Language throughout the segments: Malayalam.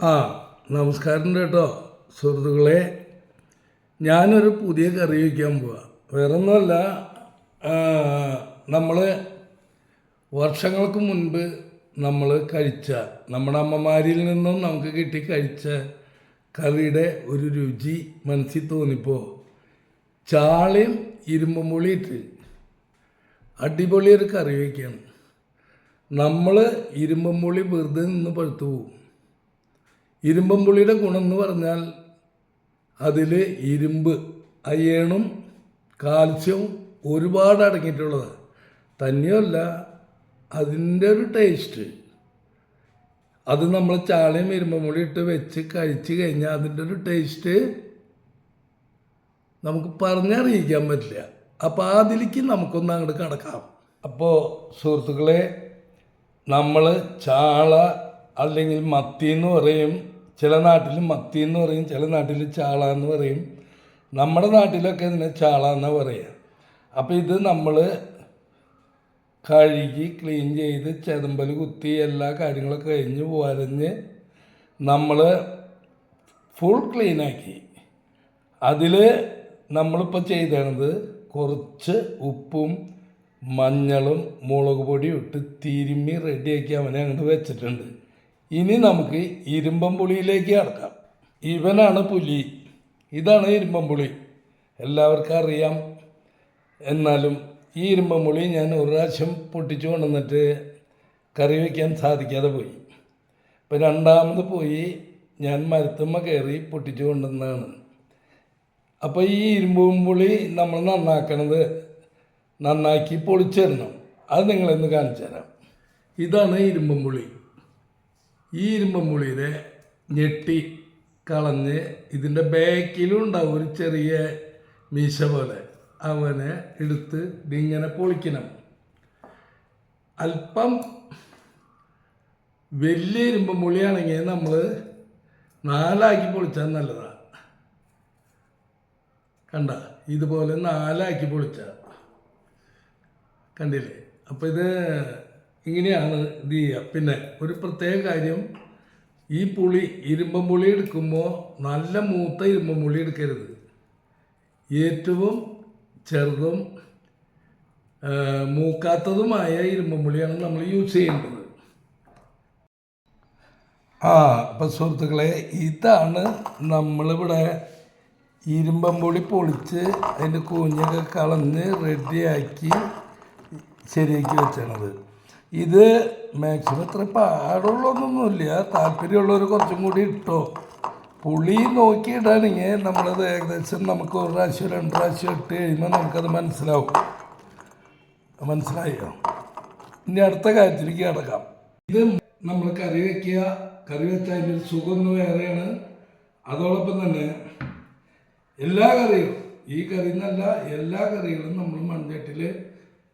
ആ നമസ്കാരം കേട്ടോ സുഹൃത്തുക്കളെ. ഞാനൊരു പുതിയ കറി വയ്ക്കാൻ പോവാ. വേറെ ഒന്നുമല്ല നമ്മൾ വർഷങ്ങൾക്ക് മുൻപ് നമ്മൾ കഴിച്ച നമ്മുടെ അമ്മമാരിൽ നിന്നും നമുക്ക് കിട്ടി കഴിച്ച കറിയുടെ ഒരു രുചി മനസ്സിൽ തോന്നിപ്പോൾ ചാളയും ഇരുമ്പും പൊളിയിട്ട് അടിപൊളി കറി വയ്ക്കുകയാണ് നമ്മൾ ഇരുമ്പും പൊളി വെറുതെ നിന്ന് പഴുത്തു പോകും ഇരുമ്പം പുളിയുടെ ഗുണം എന്ന് പറഞ്ഞാൽ അതിൽ ഇരുമ്പ് അയേണും കാൽസ്യവും ഒരുപാട് അടങ്ങിയിട്ടുള്ളതാണ് തന്നെയല്ല അതിന്റെ ഒരു ടേസ്റ്റ്. അത് നമ്മൾ ചാളയും ഇരുമ്പം പുളി ഇട്ട് വെച്ച് കഴിച്ച് കഴിഞ്ഞാൽ അതിന്റെ ഒരു ടേസ്റ്റ് നമുക്ക് പറഞ്ഞറിയിക്കാൻ പറ്റില്ല. അപ്പോൾ അതിലേക്ക് നമുക്കൊന്ന് അങ്ങോട്ട് കടക്കാം. അപ്പോൾ സുഹൃത്തുക്കളെ നമ്മൾ ചാള അല്ലെങ്കിൽ മത്തി എന്ന് പറയും ചില നാട്ടിൽ മത്തി എന്ന് പറയും ചില നാട്ടിൽ ചാള എന്ന് പറയും. നമ്മുടെ നാട്ടിലൊക്കെ ഇതിനെ ചാള എന്ന് പറയുക അപ്പോൾ ഇത് നമ്മൾ കഴുകി ക്ലീൻ ചെയ്ത് ചെതമ്പൽ കുത്തി എല്ലാ കാര്യങ്ങളൊക്കെ കഴിഞ്ഞ് വരഞ്ഞ് നമ്മൾ ഫുൾ ക്ലീനാക്കി അതിൽ നമ്മളിപ്പോൾ ചെയ്തത് കുറച്ച് ഉപ്പും മഞ്ഞളും മുളക് പൊടിയും ഇട്ട് തിരുമ്മി റെഡിയാക്കി അവനെ അങ്ങോട്ട് വെച്ചിട്ടുണ്ട്. ഇനി നമുക്ക് ഇരുമ്പം പുളിയിലേക്ക് കടക്കാം. ഇവനാണ് പുലി. ഇതാണ് ഇരുമ്പം പുളി. എല്ലാവർക്കും അറിയാം. എന്നാലും ഈ ഇരുമ്പം പുളി ഞാൻ ഒരു പ്രാവശ്യം പൊട്ടിച്ചു കൊണ്ടുവന്നിട്ട് കറി വയ്ക്കാൻ സാധിക്കാതെ പോയി. ഇപ്പം രണ്ടാമത് പോയി ഞാൻ മരത്തുമ്മ കയറി പൊട്ടിച്ചു കൊണ്ടുവന്നതാണ്. അപ്പോൾ ഈ ഇരുമ്പും പുളി നമ്മൾ നന്നാക്കണത് നന്നാക്കി പൊളിച്ചിടണം. അത് നിങ്ങളെന്ന് കാണിച്ചു തരാം. ഇതാണ് ഇരുമ്പും പുളി. ഈ ഇരുമ്പം പുളിയുടെ ഞെട്ടി കളഞ്ഞ് ഇതിന്റെ ബാക്കിലും ഉണ്ടാവും ഒരു ചെറിയ മീശ പോലെ. അവനെ എടുത്ത് ഇതിങ്ങനെ പൊളിക്കണം. അല്പം വലിയ ഇരുമ്പം പുളിയാണെങ്കിൽ നമ്മൾ നാലാക്കി പൊളിച്ചാൽ നല്ലതാണ് കണ്ട ഇതുപോലെ നാലാക്കി പൊളിച്ചാൽ കണ്ടില്ലേ? അപ്പോൾ ഇത് ഇങ്ങനെയാണ് ഇത് ചെയ്യുക. പിന്നെ ഒരു പ്രത്യേക കാര്യം ഈ പുളി ഇരുമ്പം പുളി എടുക്കുമ്പോൾ നല്ല മൂത്ത ഇരുമ്പം പുളി എടുക്കരുത്. ഏറ്റവും ചെറുതും മൂക്കാത്തതുമായ ഇരുമ്പം പുളിയാണ് നമ്മൾ യൂസ് ചെയ്യേണ്ടത്. ആ അപ്പം സുഹൃത്തുക്കളെ ഇതാണ് നമ്മളിവിടെ ഇരുമ്പം പൊളി പൊളിച്ച് അതിന്റെ കൂഞ്ഞൊക്കെ കളഞ്ഞ് റെഡിയാക്കി ശരിയാക്കി വെച്ചണത് ഇത് മാക്സിമം ഇത്ര പാടുള്ളതൊന്നുമില്ല. താല്പര്യമുള്ളവർ കുറച്ചും കൂടി ഇട്ടോ. പുളി നോക്കിയിട്ടാണെങ്കിൽ നമ്മളത് ഏകദേശം നമുക്ക് ഒരു പ്രാവശ്യം രണ്ട് പ്രാവശ്യം ഇട്ട് കഴിയുമ്പോൾ നമുക്കത് മനസ്സിലാവും. മനസ്സിലായോ? ഇനി അടുത്ത കാര്യത്തിലേക്ക് കിടക്കാം. ഇത് നമ്മൾ കറി വയ്ക്കുക കറി വെച്ചാൽ അതിന്റെ ഒരു സുഖം വേറെയാണ്. അതോടൊപ്പം തന്നെ എല്ലാ കറികളും ഈ കറി എന്നല്ല എല്ലാ കറികളും നമ്മൾ മൺചട്ടിയിൽ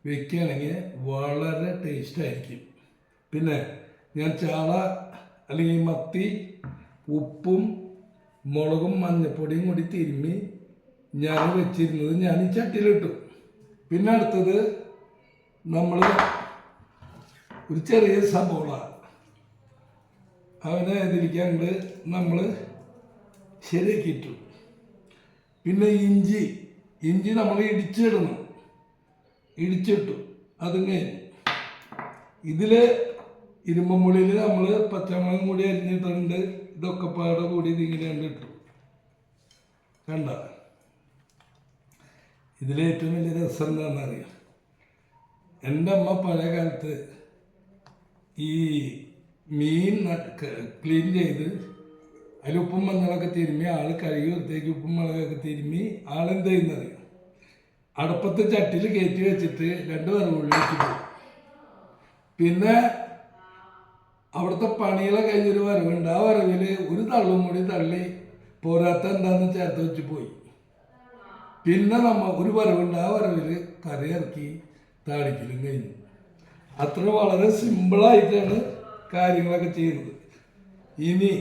വെക്കുകയാണെങ്കിൽ വളരെ ടേസ്റ്റ് ആയിരിക്കും. പിന്നെ ഞാൻ ചാള അല്ലെങ്കിൽ മത്തി ഉപ്പും മുളകും മഞ്ഞപ്പൊടിയും കൂടി തിരുമ്മി ഞാൻ വെച്ചിരുന്നത് ഞാൻ ഈ ചട്ടിയിലിട്ടു. പിന്നെ അടുത്തത് നമ്മൾ ഒരു ചെറിയ സബോള. അവനെ ഇതിരിക്കാണ്ട് നമ്മൾ ശരിയാക്കിയിട്ടു. പിന്നെ ഇഞ്ചി. ഇഞ്ചി നമ്മൾ ഇടിച്ചിടണം. ഇടിച്ചിട്ടു. അതും കഴിഞ്ഞു ഇതിൽ ഇരുമ്പുള്ളിൽ നമ്മൾ പച്ചമുളകും കൂടി അരിഞ്ഞിട്ടുണ്ട്. ഇതൊക്കെ പാടെ കൂടി ഇതിങ്ങനെ ഇട്ടു. കണ്ട? ഇതിലേറ്റവും വലിയ രസം എന്താണെന്ന് അറിയാം? എന്റെ അമ്മ പഴയ കാലത്ത് ഈ മീൻ ക്ലീൻ ചെയ്ത് അതിൽ ഉപ്പും മഞ്ഞളൊക്കെ തിരുമ്മി ആൾ കഴുകി വൃത്തിയാക്കി ഉപ്പും മുളകൊക്കെ തിരുമ്മി ആളെന്ത് ചെയ്യുന്നറിയാം അടുപ്പത്ത് ചട്ടിയിൽ കയറ്റി വെച്ചിട്ട് രണ്ട് വരവുള്ളി വെച്ച് പോകും പിന്നെ അവിടുത്തെ പണികളെ കഴിഞ്ഞൊരു വരവുണ്ട് ആ വരവിൽ ഒരു തള്ളും കൂടി തള്ളി പോരാത്ത എന്താന്ന് ചേർത്ത് വെച്ച് പോയി. പിന്നെ നമ്മ ഒരു വരവുണ്ട് ആ വരവിൽ കറി ഇറക്കി താടിക്കലും കഴിഞ്ഞു. അത്ര വളരെ സിമ്പിളായിട്ടാണ് കാര്യങ്ങളൊക്കെ ചെയ്യുന്നത് ഇനി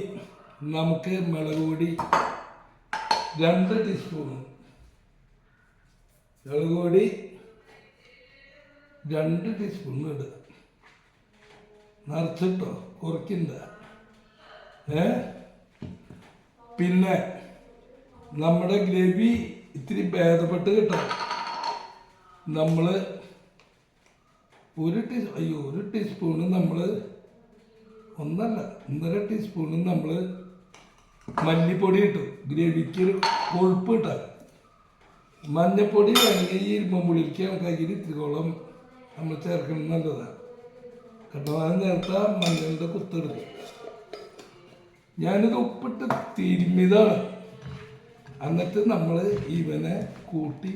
നമുക്ക് മുളക് പൊടി രണ്ട് ടീസ്പൂൺ മുളക് പൊടി രണ്ട് ടീസ്പൂൺ ഇടുക നിറച്ചിട്ടോ കുറയ്ക്കണ്ട. ഏ? പിന്നെ നമ്മുടെ ഗ്രേവി ഇത്തിരി ഭേദപ്പെട്ട് കിട്ടണം നമ്മൾ ഒരു ടീ അയ്യോ ഒരു ടീസ്പൂണ് നമ്മൾ ഒന്നല്ല ഒന്നര ടീസ്പൂണ് നമ്മൾ മല്ലിപ്പൊടി ഇട്ടു. ഗ്രേവിക്ക് കൊഴുപ്പ് കിട്ടാൻ. മഞ്ഞപ്പൊടി അല്ലെങ്കിൽ ഈ ഇരുമ്പുള്ളിക്ക് കണക്കാക്കിയിട്ട് ഇത്തിരിക്കോളം നമ്മൾ ചേർക്കണം നല്ലതാണ്. കാരണം അത് നേരത്തെ മഞ്ഞളുടെ കുത്തെടുക്കും ഞാനിത് ഉപ്പിട്ട് തിരുമ്മിതാണ് എന്നിട്ട് നമ്മൾ ഇവനെ കൂട്ടി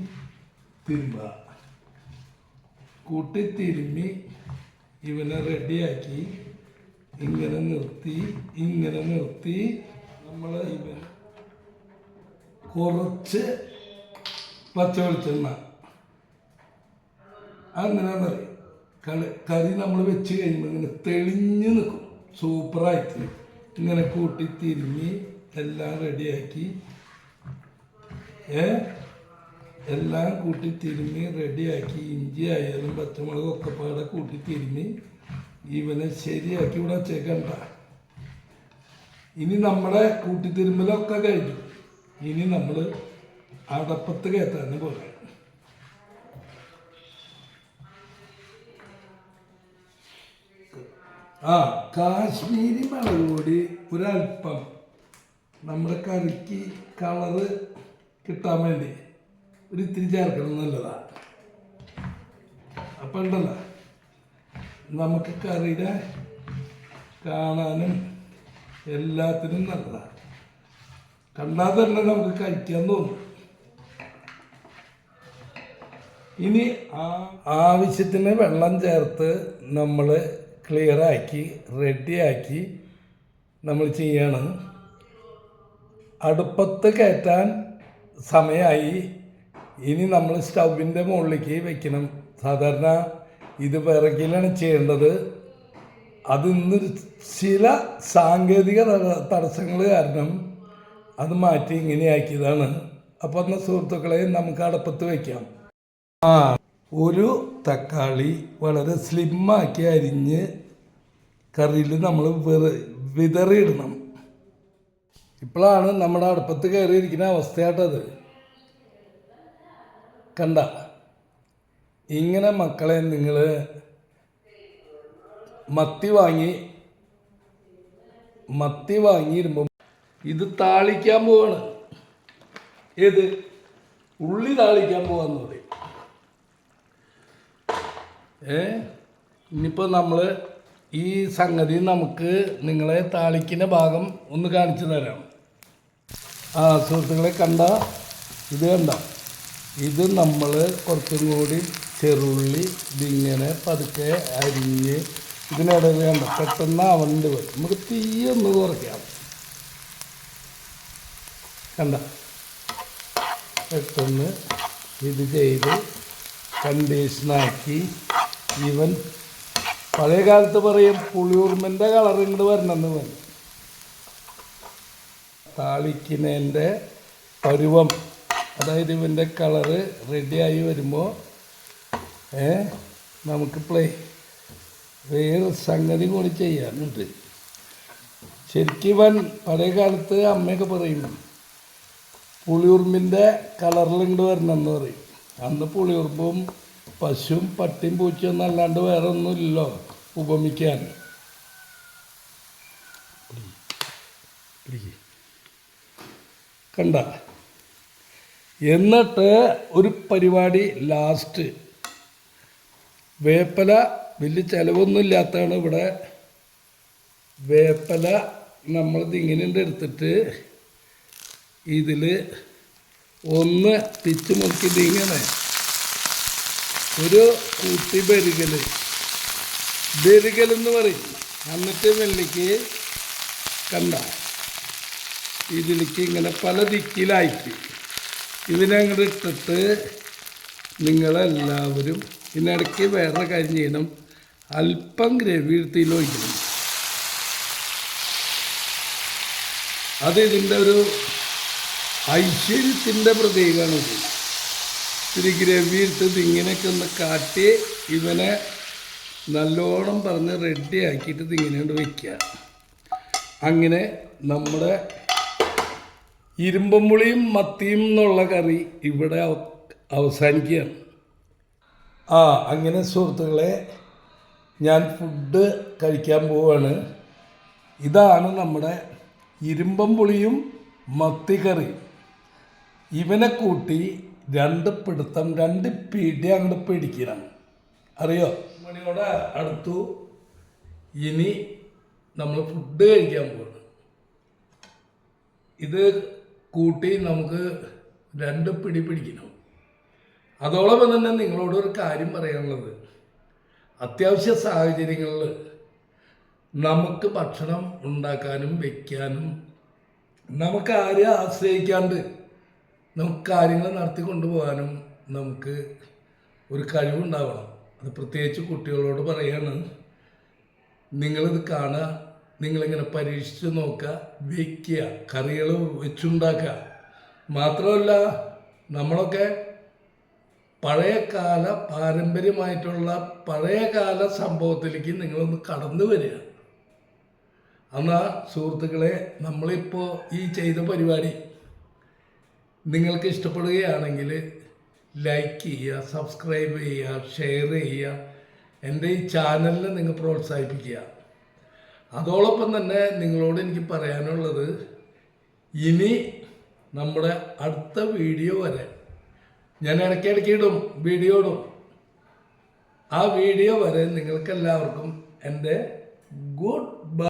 തിരുമ്പുക കൂട്ടി തിരുമ്മി ഇവനെ റെഡിയാക്കി ഇങ്ങനെ നിർത്തി ഇങ്ങനെ നിർത്തി. നമ്മൾ ഇവൻ കുറച്ച് പച്ച വെളിച്ചെണ്ണ അങ്ങനെയാണെന്നറിയാം കളി കറി നമ്മൾ വെച്ച് കഴിയുമ്പോൾ ഇങ്ങനെ തെളിഞ്ഞ് നിൽക്കും സൂപ്പറായിട്ട് ഇങ്ങനെ കൂട്ടി തിരിഞ്ഞ് എല്ലാം റെഡിയാക്കി. ഏ? എല്ലാം കൂട്ടി തിരുമ്മി റെഡിയാക്കി. ഇഞ്ചി ആയാലും പച്ചമുളകും ഒക്കെ പാടെ കൂട്ടി തിരുമ്മി ഇവനെ ശരിയാക്കി ഇവിടെ വെച്ചേക്കണ്ട ഇനി നമ്മുടെ കൂട്ടിത്തിരുമ്പലൊക്കെ കഴിഞ്ഞു. ഇനി നമ്മൾ അടപ്പത്ത് കയറ്റാൻ പോകാം ആ കാശ്മീരി മുളക് പൊടി ഒരല്പം നമ്മുടെ കറിക്ക് കളറ് കിട്ടാൻ വേണ്ടി. ഒരു ഇത്തിരി ചേർക്കണം നല്ലതാണ് അപ്പം ഉണ്ടല്ലോ. നമുക്ക് കറിയുടെ കാണാനും എല്ലാത്തിനും നല്ലതാണ് കണ്ടാൽ തന്നെ നമുക്ക് കഴിക്കാൻ തോന്നും. ഇനി ആവശ്യത്തിന് വെള്ളം ചേർത്ത് നമ്മൾ ക്ലിയറാക്കി റെഡിയാക്കി നമ്മൾ ചെയ്യണം. അടുപ്പത്ത് കയറ്റാൻ സമയമായി ഇനി നമ്മൾ സ്റ്റൗവിന്റെ മുകളിലേക്ക് വെക്കണം. സാധാരണ ഇത് വിറകിലാണ് ചെയ്യേണ്ടത്. അത് ചില സാങ്കേതിക തട- തടസ്സങ്ങൾ കാരണം അത് മാറ്റി ഇങ്ങനെയാക്കിയതാണ്. അപ്പോൾ എന്നാൽ സുഹൃത്തുക്കളെ നമുക്ക് അടുപ്പത്ത് വയ്ക്കാം ആ ഒരു തക്കാളി വളരെ സ്ലിമ്മാക്കി അരിഞ്ഞ് കറിയിൽ നമ്മൾ വിതറിയിടണം. ഇപ്പോഴാണ് നമ്മുടെ അടുപ്പത്ത് കയറിയിരിക്കുന്ന അവസ്ഥയായിട്ടത് കണ്ട ഇങ്ങനെ മക്കളെ നിങ്ങൾ മത്തി വാങ്ങി മത്തി വാങ്ങിയിരുമ്പം ഇത് താളിക്കാൻ പോവാണ്. ഏത്? ഉള്ളി താളിക്കാൻ പോവാന്ന് പറയും. ഏ? ഇനിയിപ്പോൾ നമ്മൾ ഈ സംഗതി നമുക്ക് നിങ്ങളെ താളിക്കുന്ന ഭാഗം ഒന്ന് കാണിച്ചു തരാം. ആ സുഹൃത്തുക്കളെ കണ്ട ഇത് കണ്ട. ഇത് നമ്മൾ കുറച്ചും കൂടി ചെറുള്ളി ഇതിങ്ങനെ പതുക്കെ അരിഞ്ഞ് ഇതിനിടയിൽ കണ്ട പെട്ടെന്ന് അവണ്ട് വരും നമുക്ക് തീയൊന്ന് കുറയ്ക്കാം. കണ്ട. പെട്ടെന്ന് ഇത് ചെയ്ത് കണ്ടീഷനാക്കി ഇവൻ പഴയ കാലത്ത് പറയും പുളിയൂർമിന്റെ കളർ ഇങ്ങോട്ട് വരണമെന്ന് പറയും. താളിക്കുന്നതിന്റെ പരുവം അതായത് ഇവന്റെ കളറ് റെഡിയായി വരുമ്പോൾ ഏ നമുക്ക് പ്ലേ വേറെ സംഗതി കൂടി ചെയ്യാനുണ്ട് ശരിക്കും ഇവൻ പഴയ കാലത്ത് അമ്മയൊക്കെ പറയും പുളിയുറുമ്പിന്റെ കളറിൽ ഇങ്ങോട്ട് വരണമെന്ന് പറയും. അന്ന് പുളിയുറുമ്പും പശുവും പട്ടിയും പൂച്ചയൊന്നും അല്ലാണ്ട് വേറെ ഒന്നുമില്ലല്ലോ ഉപമിക്കാൻ കണ്ട. എന്നിട്ട് ഒരു പരിപാടി ലാസ്റ്റ് വേപ്പല വലിയ ചിലവൊന്നും ഇല്ലാത്തതാണ് ഇവിടെ. വേപ്പല നമ്മളിത് ഇങ്ങനെ എടുത്തിട്ട് ഇതിൽ ഒന്ന് പിച്ച് മുക്കിയിട്ട് ഇങ്ങനെ ഒരു കൂട്ടി ബെരുകൽ ബെരുകൽ എന്ന് പറയും. എന്നിട്ട് വെള്ളിക്ക് കണ്ട. ഇതിലേക്ക് ഇങ്ങനെ പല ദിക്കിലാക്കി ഇതിനങ്ങോട്ട് ഇട്ടിട്ട് നിങ്ങളെല്ലാവരും ഇതിനിടയ്ക്ക് വേറെ കാര്യം ചെയ്യണം. അല്പം ഗ്രവി എടുത്തിൽ ഒഴിക്കണം. അത് ഇതിന്റെ ഒരു ഐശ്വര്യത്തിന്റെ പ്രതീകമാണിത് ഇത്തിരി ഗ്രവി ഇട്ടത് ഇങ്ങനെയൊക്കെ ഒന്ന് കാട്ടി ഇവനെ നല്ലോണം പറഞ്ഞ് റെഡി ആക്കിയിട്ട് കൊണ്ട് വയ്ക്കുക അങ്ങനെ നമ്മുടെ ഇരുമ്പമ്പുളിയും മത്തിയും എന്നുള്ള കറി ഇവിടെ അവ- അവസാനിക്കുകയാണ്. ആ അങ്ങനെ സുഹൃത്തുക്കളെ ഞാൻ ഫുഡ് കഴിക്കാൻ പോവാണ്. ഇതാണ് നമ്മുടെ ഇരുമ്പം പുളിയും മത്തിക്കറി ഇവനെ കൂട്ടി രണ്ട് പിടുത്തം രണ്ട് പിടി അങ്ങോട്ട് പിടിക്കണം. അറിയോ? മണിയോടെ അടുത്തു. ഇനി നമ്മൾ ഫുഡ് കഴിക്കാൻ പോകുന്നു ഇത് കൂട്ടി നമുക്ക് രണ്ട് പിടി പിടിക്കണം. അതോടൊപ്പം തന്നെ നിങ്ങളോട് ഒരു കാര്യം പറയാനുള്ളത്. അത്യാവശ്യ സാഹചര്യങ്ങളിൽ നമുക്ക് ഭക്ഷണം ഉണ്ടാക്കാനും വയ്ക്കാനും നമുക്ക് ആരെയും ആശ്രയിക്കാണ്ട് നമുക്ക് കാര്യങ്ങൾ നടത്തി കൊണ്ടുപോകാനും നമുക്ക് ഒരു കഴിവുണ്ടാവണം. അത് പ്രത്യേകിച്ച് കുട്ടികളോട് പറയാണ് നിങ്ങളിത് കാണുക നിങ്ങളിങ്ങനെ പരീക്ഷിച്ച് നോക്കുക വയ്ക്കുക കറികൾ വെച്ചുണ്ടാക്കുക. മാത്രമല്ല നമ്മളൊക്കെ പഴയകാല പാരമ്പര്യമായിട്ടുള്ള പഴയകാല സംഭവത്തിലേക്ക് നിങ്ങളൊന്ന് കടന്നു വരിക. എന്നാൽ സുഹൃത്തുക്കളെ നമ്മളിപ്പോൾ ഈ ചെയ്ത പരിപാടി നിങ്ങൾക്ക് ഇഷ്ടപ്പെടുകയാണെങ്കിൽ ലൈക്ക് ചെയ്യുക സബ്സ്ക്രൈബ് ചെയ്യുക ഷെയർ ചെയ്യുക. എന്റെ ഈ ചാനലിനെ നിങ്ങൾ പ്രോത്സാഹിപ്പിക്കുക. അതോടൊപ്പം തന്നെ നിങ്ങളോട് എനിക്ക് പറയാനുള്ളത് ഇനി നമ്മുടെ അടുത്ത വീഡിയോ വരെ ഞാൻ ഇടയ്ക്കിടയ്ക്ക് ഇടും വീഡിയോ ഇടും. ആ വീഡിയോ വരെ നിങ്ങൾക്കെല്ലാവർക്കും എന്റെ ഗുഡ് ബൈ